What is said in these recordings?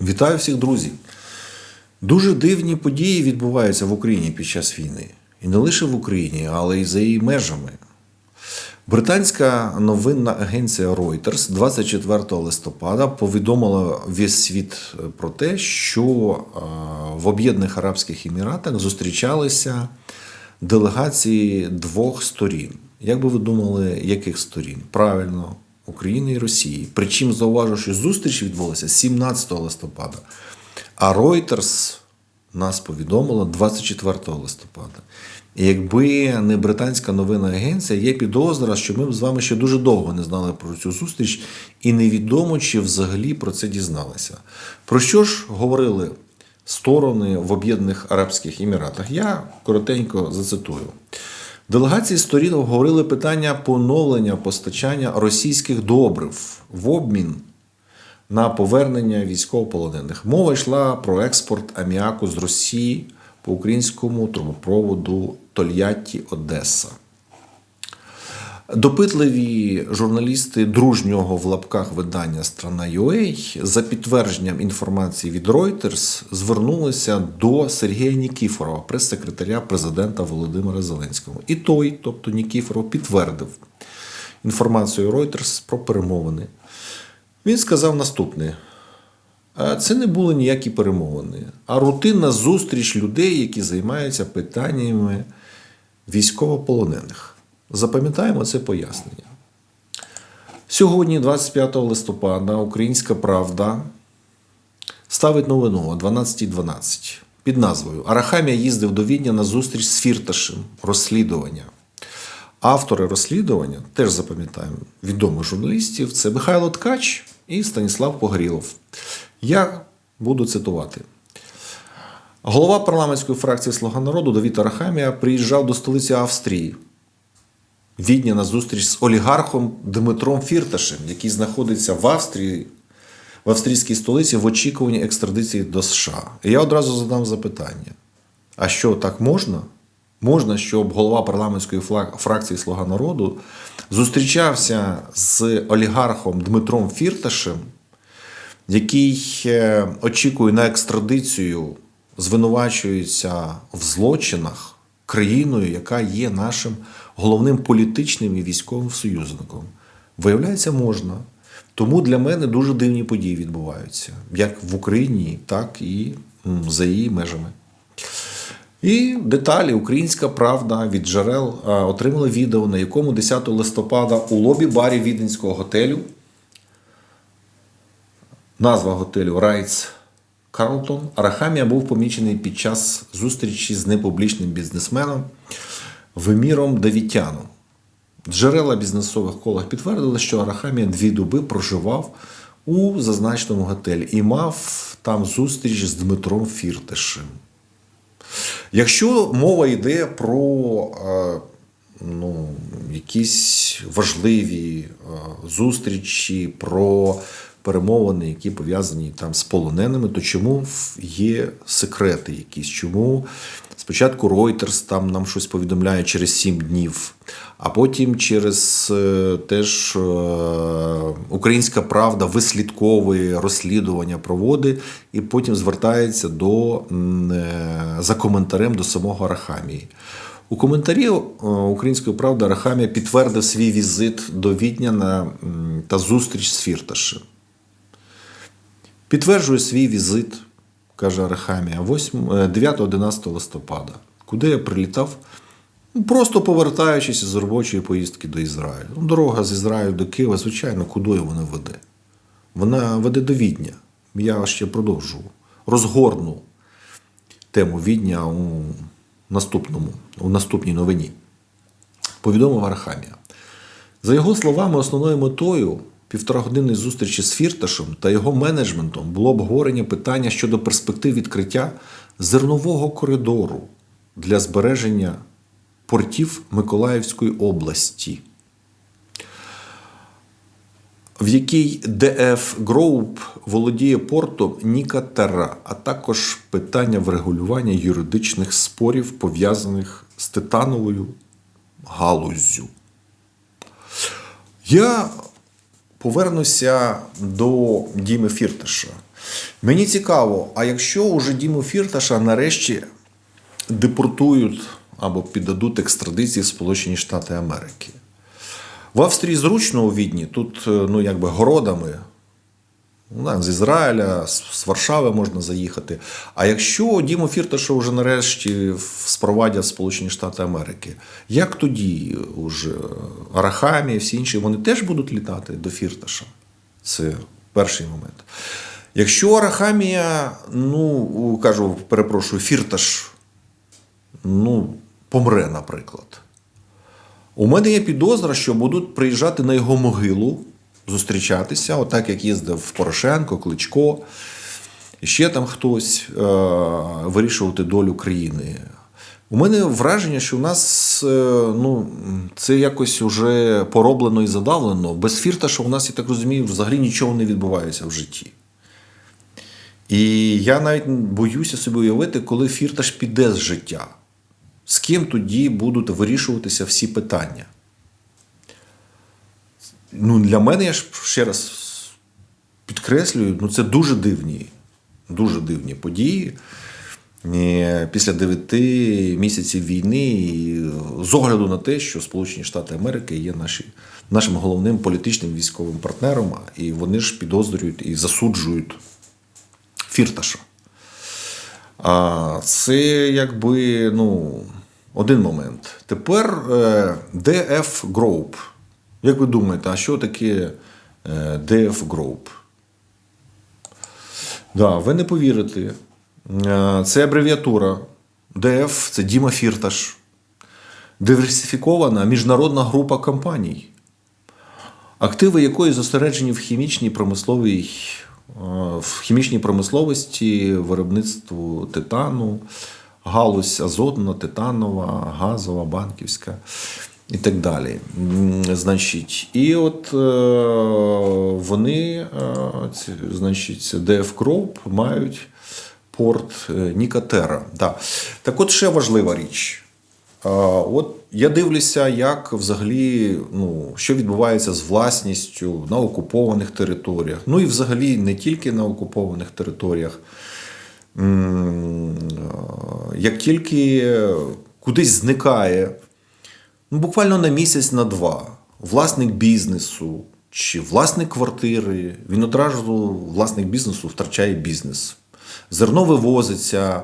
Вітаю всіх друзів. Дуже дивні події відбуваються в Україні під час війни. І не лише в Україні, але й за її межами. Британська новинна агенція Reuters 24 листопада повідомила весь світ про те, що е, в Об'єднаних Арабських Еміратах зустрічалися делегації двох сторін. Як би ви думали, яких сторін? Правильно, України і Росії. Причому зауважу, що зустріч відбулася 17 листопада, а Reuters нас повідомила 24 листопада. І якби не британська новинна агенція, є підозра, що ми б з вами ще дуже довго не знали про цю зустріч, і невідомо, чи взагалі про це дізналися. Про що ж говорили сторони в Об'єднаних Арабських Еміратах? Я коротенько зацитую. Делегації сторін обговорили питання поновлення постачання російських добрив в обмін на повернення військовополонених. Мова йшла про експорт аміаку з Росії по українському трубопроводу Тольятті Одеса. Допитливі журналісти дружнього в лапках видання Страна UA за підтвердженням інформації від Reuters звернулися до Сергія Нікіфорова, прес-секретаря президента Володимира Зеленського. І той, тобто Нікіфоров, підтвердив інформацію Reuters про перемовини. Він сказав наступне: це не були ніякі перемовини, а рутинна зустріч людей, які займаються питаннями військовополонених. Запам'ятаємо це пояснення. Сьогодні, 25 листопада, Українська Правда ставить новину о 12.12 під назвою Арахамія їздив до Відня на зустріч з Фірташем розслідування. Автори розслідування, теж запам'ятаємо, відомих журналістів це Михайло Ткач і Станіслав Погорілов. Я буду цитувати. Голова парламентської фракції Слуга народу Давід Арахамія приїжджав до столиці Австрії. Відня на зустріч з олігархом Дмитром Фірташем, який знаходиться в Австрії, в австрійській столиці в очікуванні екстрадиції до США. І я одразу задам запитання: а що так можна? Можна, щоб голова парламентської фракції Слуга народу зустрічався з олігархом Дмитром Фірташем, який е, очікує на екстрадицію, звинувачується в злочинах країною, яка є нашим головним політичним і військовим союзником. Виявляється, можна. Тому для мене дуже дивні події відбуваються, як в Україні, так і за її межами. І деталі Українська правда від джерел отримала відео, на якому 10 листопада у лобі барі Віденського готелю. Назва готелю Райтс Карлтон. Арахамія був помічений під час зустрічі з непублічним бізнесменом Веміром Давітяном. Джерела бізнесових колах підтвердили, що Арахамія дві доби проживав у зазначеному готелі і мав там зустріч з Дмитром Фірташем. Якщо мова йде про е, ну, якісь важливі е, зустрічі, про перемовини, які пов'язані там з полоненими, то чому є секрети якісь? Чому спочатку Reuters там нам щось повідомляє через 7 днів, а потім через е, теж е, Українська Правда вислідковує розслідування проводить і потім звертається до е, за коментарем до самого Арахамії. У коментарі Української правди Арахамія підтвердив свій візит до Відня на, та зустріч з Фірташем. Підтверджую свій візит, каже Арахамія, 9-11 листопада, куди я прилітав, ну, просто повертаючись з робочої поїздки до Ізраїлю. Ну, Дорога з Ізраїлю до Києва, звичайно, кудою вона веде? Вона веде до Відня. Я ще продовжу, розгорну тему Відня у наступному, у наступній новині. Повідомив Арахамія. За його словами, основною метою півторагодинної зустрічі з Фірташем та його менеджментом було обговорення питання щодо перспектив відкриття зернового коридору для збереження портів Миколаївської області, в якій ДФ Group володіє портом Ніка Терра, а також питання врегулювання юридичних спорів, пов'язаних з титановою галуззю. Я повернуся до Діми Фірташа. Мені цікаво, а якщо уже Діму Фірташа нарешті депортують або піддадуть екстрадиції в Сполучені Штати Америки. В Австрії зручно у Відні, тут е, ну, якби городами. Ну, з Ізраїля, з Варшави можна заїхати. А якщо Діму Фірташа вже нарешті спровадять Сполучені Штати Америки, як тоді уже Арахамі і всі інші вони теж будуть літати до Фірташа? Це перший момент. Якщо Арахамія, ну кажу, перепрошую, Фірташ, ну, помре, наприклад. У мене є підозра, що будуть приїжджати на його могилу, зустрічатися, отак як їздив Порошенко, Кличко, ще там хтось е- вирішувати долю країни. У мене враження, що у нас е, ну, це якось вже пороблено і задавлено. Без фірташа у нас, я так розумію, взагалі нічого не відбувається в житті. І я навіть боюся собі уявити, коли фірташ піде з життя. З ким тоді будуть вирішуватися всі питання? Ну, для мене, я ж ще раз підкреслюю, ну це дуже дивні, дуже дивні події. Після 9 місяців війни, і з огляду на те, що Сполучені Штати Америки є наші, нашим головним політичним військовим партнером, і вони ж підозрюють і засуджують фірташа. А це якби ну, один момент. Тепер е, DF Group. Як ви думаєте, а що таке е, DF Group? Да, ви не повірите. Е, Це абревіатура. ДФ це Діма Фірташ. Диверсифікована міжнародна група компаній, активи якої зосереджені в хімічній промисловій, е, в хімічній промисловості, виробництву титану, галузь азотна, титанова, газова, банківська і так далі. Значить, і от е, вони, е, значить, ДФ Кроп мають порт е, Нікатера. Да. Так от ще важлива річ. От я дивлюся, як взагалі ну, що відбувається з власністю на окупованих територіях. Ну і взагалі не тільки на окупованих територіях. Як тільки кудись зникає, ну, буквально на місяць, на два, власник бізнесу чи власник квартири, він одразу власник бізнесу втрачає бізнес. Зерно вивозиться.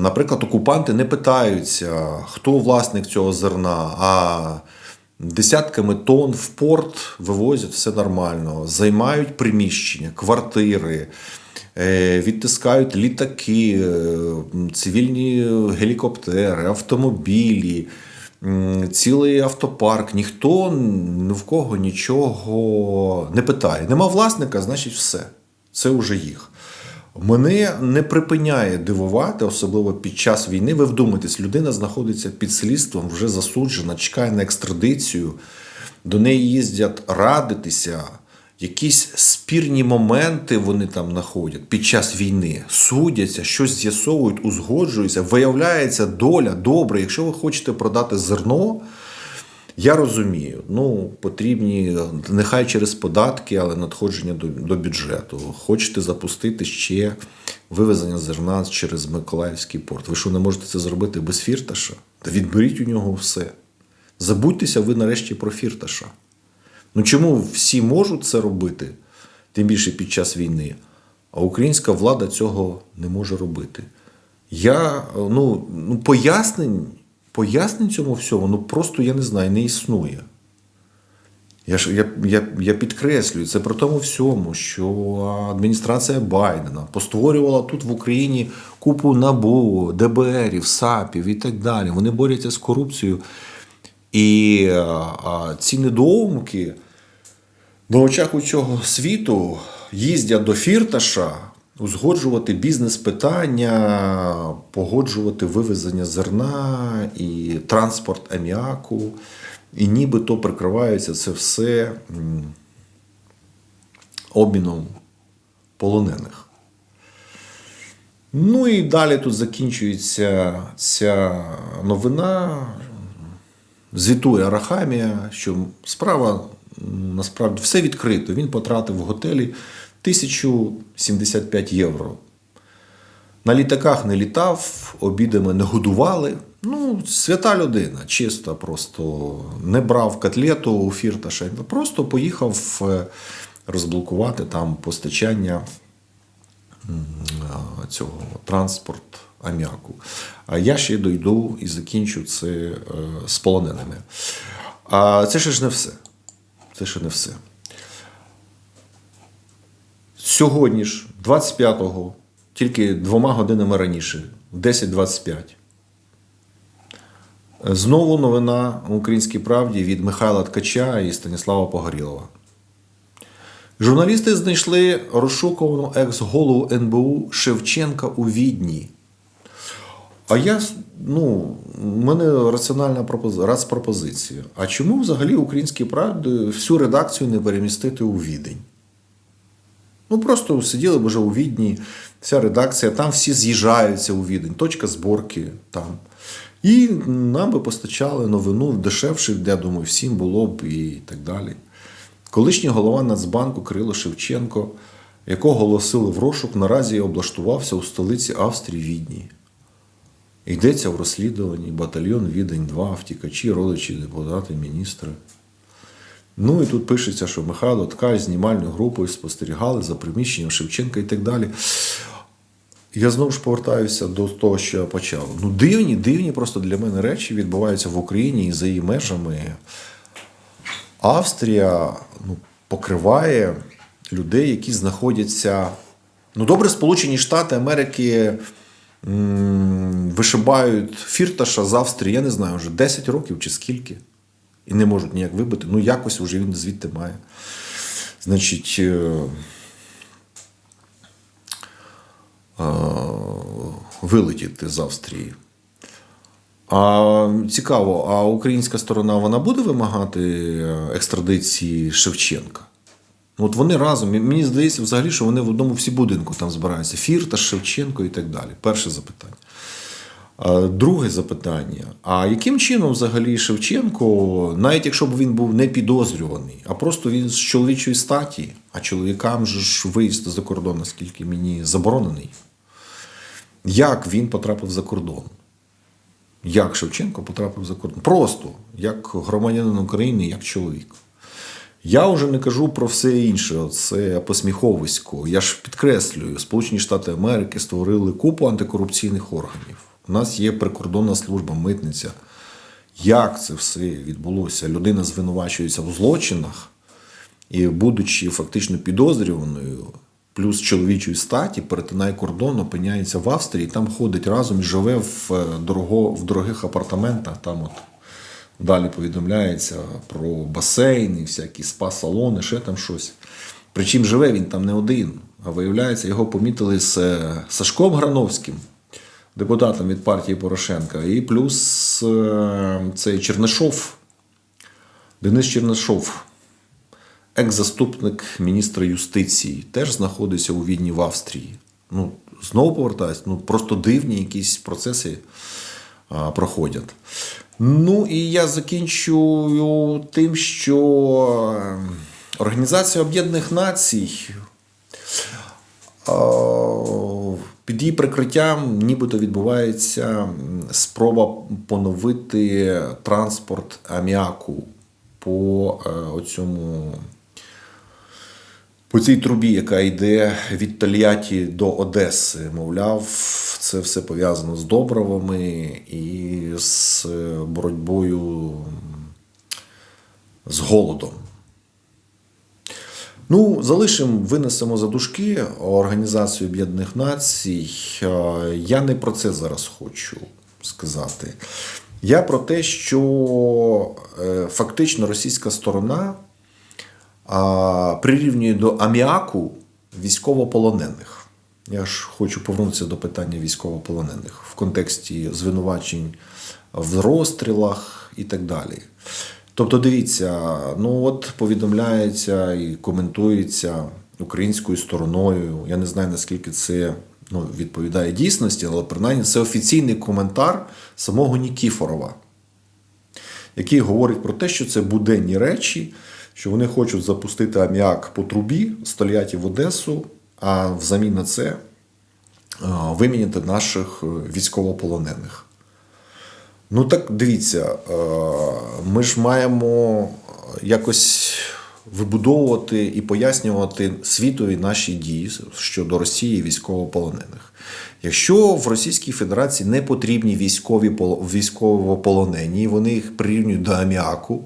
Наприклад, окупанти не питаються, хто власник цього зерна, а десятками тонн в порт вивозять все нормально, займають приміщення, квартири, е, відтискають літаки, е, цивільні гелікоптери, автомобілі, цілий автопарк. Ніхто ні в кого нічого не питає. Нема власника, значить все. Це вже їх. Мене не припиняє дивувати, особливо під час війни. Ви вдумайтесь, людина знаходиться під слідством, вже засуджена, чекає на екстрадицію. До неї їздять радитися. Якісь спірні моменти вони там знаходять під час війни, судяться, щось з'ясовують, узгоджуються. Виявляється, доля добре. Якщо ви хочете продати зерно, я розумію, ну потрібні нехай через податки, але надходження до, до бюджету. Хочете запустити ще вивезення зерна через Миколаївський порт. Ви що не можете це зробити без фірташа? Та відберіть у нього все. Забудьтеся ви нарешті про фірташа. Ну чому всі можуть це робити, тим більше під час війни, а українська влада цього не може робити? Я ну, ну пояснень, пояснень цьому всьому, ну просто я не знаю, не існує. Я ж я, я, я підкреслюю це про тому всьому, що адміністрація Байдена постворювала тут в Україні купу НАБУ, ДБРів, САПів і так далі. Вони борються з корупцією. І а, а, ці недоумки на очах усього світу їздять до фірташа узгоджувати бізнес-питання, погоджувати вивезення зерна і транспорт аміаку. І нібито прикривається це все обміном полонених. Ну і далі тут закінчується ця новина. Звітує Арахамія, що справа насправді все відкрито. Він потратив в готелі 1075 євро. На літаках не літав, обідами не годували. Ну, свята людина, чисто просто не брав котлету у фірташа, просто поїхав е, розблокувати там постачання цього транспорт аміаку. А я ще дойду і закінчу це е, з полоненими. А це ще ж не все. Це ще не все. Сьогодні ж, 25-го, тільки двома годинами раніше, в 10.25. Знову новина в Українській правді від Михайла Ткача і Станіслава Погорілова. Журналісти знайшли розшукувану екс-голову НБУ Шевченка у Відні. А я, ну, у мене раціональна пропозиція, раз пропозиція. А чому взагалі українській правді всю редакцію не перемістити у Відень? Ну, просто сиділи б уже у Відні, вся редакція, там всі з'їжджаються у Відень, точка зборки там. І нам би постачали новину дешевше, я думаю, всім було б і так далі. Колишній голова Нацбанку Кирило Шевченко, якого оголосили в розшук, наразі облаштувався у столиці Австрії Відні. Йдеться в розслідуванні батальйон Відень 2, втікачі, родичі, депутати, міністри. Ну і тут пишеться, що Михайло Ткач знімальною групою спостерігали за приміщенням Шевченка і так далі. Я знову ж повертаюся до того, що я почав. Ну, дивні, дивні просто для мене речі відбуваються в Україні і за її межами. Австрія ну, покриває людей, які знаходяться. Ну, добре, Сполучені Штати Америки вишибають фірташа з Австрії, я не знаю, вже 10 років чи скільки. І не можуть ніяк вибити. Ну, якось вже він звідти має. Значить. е, е, вилетіти з Австрії. А цікаво, а українська сторона вона буде вимагати е, екстрадиції Шевченка? Ну, От вони разом, мені здається, взагалі, що вони в одному всі будинку там збираються. Фірташ, Шевченко і так далі. Перше запитання. Друге запитання: а яким чином взагалі Шевченко, навіть якщо б він був не підозрюваний, а просто він з чоловічої статі, а чоловікам же ж виїзд за кордон, наскільки мені заборонений, як він потрапив за кордон? Як Шевченко потрапив за кордон? Просто як громадянин України, як чоловік. Я вже не кажу про все інше, це посміховисько. Я ж підкреслюю, Сполучені Штати Америки створили купу антикорупційних органів. У нас є прикордонна служба, митниця. Як це все відбулося? Людина звинувачується в злочинах і, будучи фактично підозрюваною, плюс чоловічої статі, перетинає кордон, опиняється в Австрії, там ходить разом і живе в, е, дорого, в дорогих апартаментах. Там от далі повідомляється про басейни, всякі спа-салони, ще там щось. Причому живе він там не один, а виявляється, його помітили з е, Сашком Грановським, депутатом від партії Порошенка, і плюс е, цей Чернишов, Денис Чернишов, екс-заступник міністра юстиції, теж знаходиться у Відні в Австрії. Ну, знову повертаюсь, ну просто дивні якісь процеси проходять. Ну і я закінчую тим, що е, Організація Об'єднаних Націй під її прикриттям нібито відбувається спроба поновити транспорт аміаку по е, оцьому. По цій трубі, яка йде від Тольятті до Одеси, мовляв, це все пов'язано з добровами і з боротьбою з голодом. Ну, залишимо, винесемо за дужки Організацію Об'єднаних Націй. Я не про це зараз хочу сказати. Я про те, що е, фактично російська сторона прирівнює до аміаку військовополонених. Я ж хочу повернутися до питання військовополонених в контексті звинувачень в розстрілах і так далі. Тобто, дивіться, ну от повідомляється і коментується українською стороною. Я не знаю, наскільки це ну, відповідає дійсності, але принаймні це офіційний коментар самого Нікіфорова, який говорить про те, що це буденні речі, що вони хочуть запустити аміак по трубі з Тольятті в Одесу, а взамін на це е, виміняти наших е, військовополонених. Ну так дивіться, е, ми ж маємо якось вибудовувати і пояснювати світові наші дії щодо Росії військовополонених. Якщо в Російській Федерації не потрібні військові військовополонені, вони їх прирівнюють до аміаку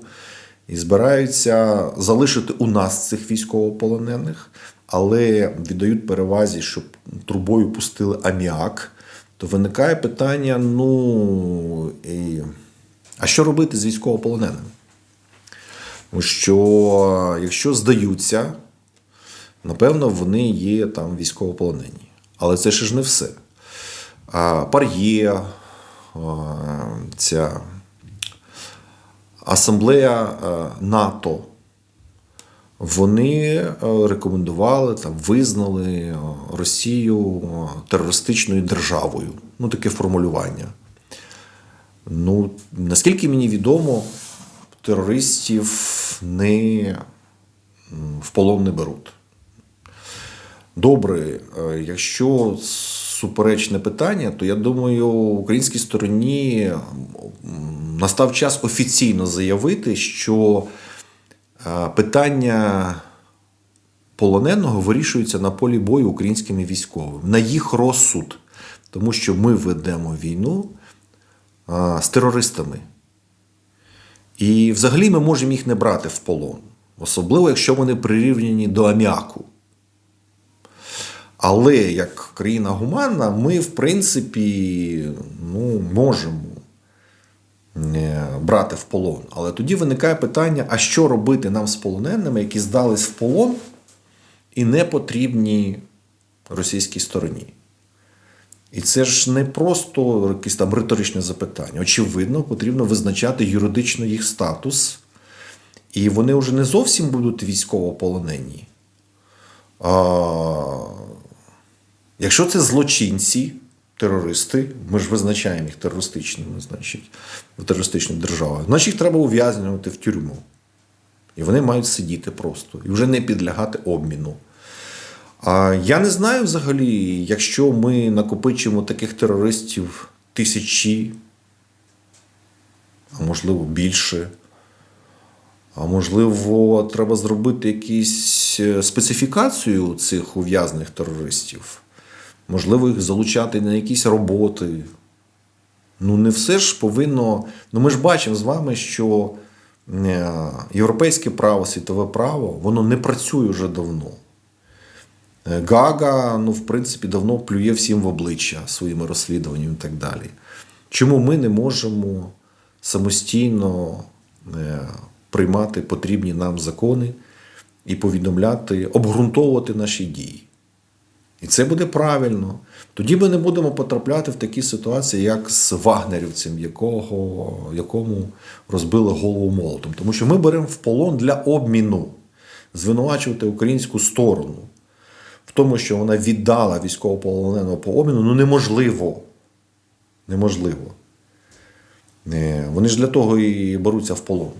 і збираються залишити у нас цих військовополонених, але віддають перевазі, щоб трубою пустили аміак, то виникає питання: ну і, а що робити з військовополоненими? Тому що якщо здаються, напевно, вони є там військовополонені. Але це ще ж не все. Пар'є, ця асамблея е, НАТО. Вони е, рекомендували там, визнали е, Росію терористичною державою. Ну, таке формулювання. Ну, наскільки мені відомо, терористів не в полон не беруть. Добре, якщо суперечне питання, то я думаю, українській стороні настав час офіційно заявити, що е, питання полоненого вирішується на полі бою українськими військовими на їх розсуд, тому що ми ведемо війну е, з терористами. І взагалі ми можемо їх не брати в полон, особливо якщо вони прирівняні до аміаку. Але як країна гуманна, ми, в принципі, ну, можемо е, брати в полон. Але тоді виникає питання: а що робити нам з полоненими, які здались в полон і не потрібні російській стороні? І це ж не просто якесь там риторичне запитання. Очевидно, потрібно визначати юридично їх статус, і вони вже не зовсім будуть військовополонені. А, якщо це злочинці, терористи, ми ж визначаємо їх терористичними, значить, в терористичну державу, значить їх треба ув'язнювати в тюрму. І вони мають сидіти просто і вже не підлягати обміну. А я не знаю взагалі, якщо ми накопичимо таких терористів тисячі, а можливо більше. А можливо, треба зробити якусь е, специфікацію цих ув'язнених терористів. Можливо, їх залучати на якісь роботи. Ну, не все ж повинно. Ну, ми ж бачимо з вами, що е, європейське право, світове право, воно не працює вже давно. Е, Гага, ну, в принципі, давно плює всім в обличчя своїми розслідуваннями і так далі. Чому ми не можемо самостійно е, приймати потрібні нам закони і повідомляти, обґрунтовувати наші дії? І це буде правильно. Тоді ми не будемо потрапляти в такі ситуації, як з вагнерівцем, якого, якому розбили голову молотом. Тому що ми беремо в полон для обміну, звинувачувати українську сторону в тому, що вона віддала військовополоненого по обміну, ну неможливо. Неможливо. Е, Вони ж для того і беруться в полон,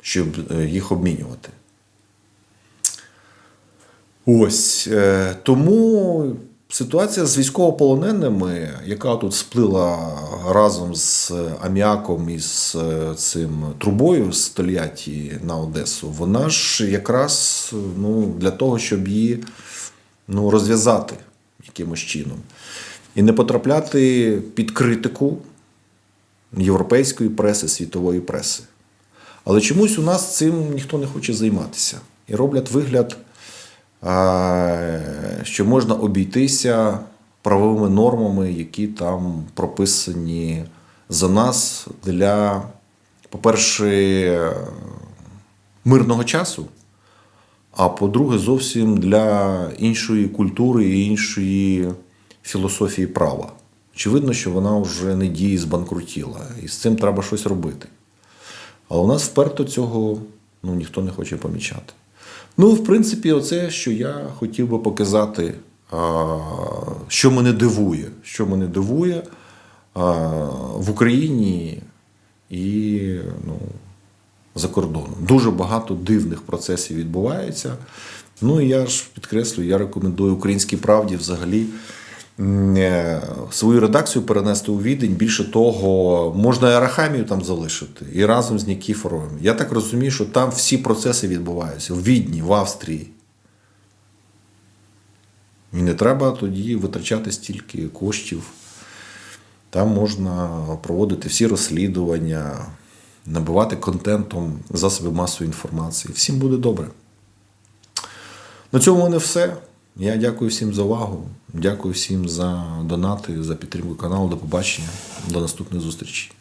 щоб е, їх обмінювати. Ось. е, Тому ситуація з військовополоненими, яка тут сплила разом з аміаком і з е, цим трубою з Тольятті на Одесу, вона ж якраз ну, для того, щоб її ну, розв'язати якимось чином. І не потрапляти під критику європейської преси, світової преси. Але чомусь у нас цим ніхто не хоче займатися. І роблять вигляд, що можна обійтися правовими нормами, які там прописані за нас для, по-перше, мирного часу. А по-друге, зовсім для іншої культури і іншої філософії права. Очевидно, що вона вже не діє збанкрутіла, і з цим треба щось робити. Але у нас вперто цього ну, ніхто не хоче помічати. Ну, в принципі, оце, що я хотів би показати, що мене дивує, що мене дивує в Україні і ну, за кордоном. Дуже багато дивних процесів відбувається. Ну і я ж підкреслюю, я рекомендую українській правді взагалі свою редакцію перенести у відень. Більше того, можна і Арахамію там залишити, і разом з Нікіфоровим. Я так розумію, що там всі процеси відбуваються в Відні, в Австрії. І не треба тоді витрачати стільки коштів. Там можна проводити всі розслідування, набивати контентом засоби масової інформації. Всім буде добре. На цьому мене все. Я дякую всім за увагу. Дякую всім за донати, за підтримку каналу. До побачення. До наступних зустрічей.